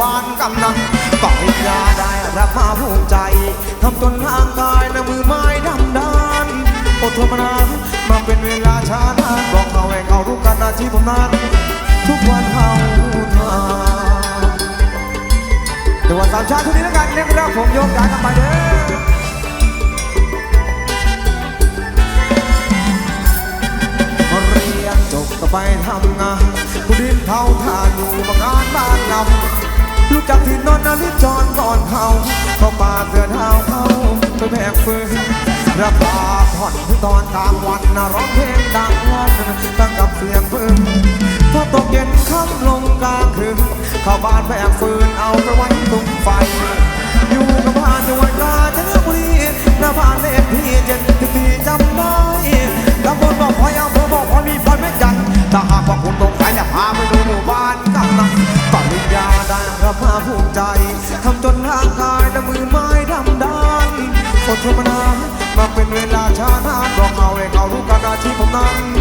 วานกำนันต่อยยาได้รับมาภูมิใจทำตนห่างกายนะมือไม้ดำดานอดทนมานานมาเป็นเวลาช้านานบอกเขาเองเอารู้กันอาชีพผมนั้นทุกวันเฮาทำแต่ว่าสามชาติทุกนี้แล้วกันเรียกคร้บผมยกย้ายกันไปเด้อจบก็ไปทำงาน จักที่นอนนาลิจรก่อนเขาเข้าป่าเสือเท้าเขาไปแบกฟืนระบาผ่อนที่ตอนกลางวันนะร้องเพลงดังวันตั้งกับเสียงปืนพอตกเย็นค่ำลงกลางคืนเข้าบ้านแบกฟืนเอาไปไว้ตุ้มไฟอยู่าได้รับภาภูมิใจทำจนร่างกายและมือไม้ดำด้านอดทนมานานมาเป็นเวลาช้านานบอกเอาเองเอารู้กันอาชีพผมนั้น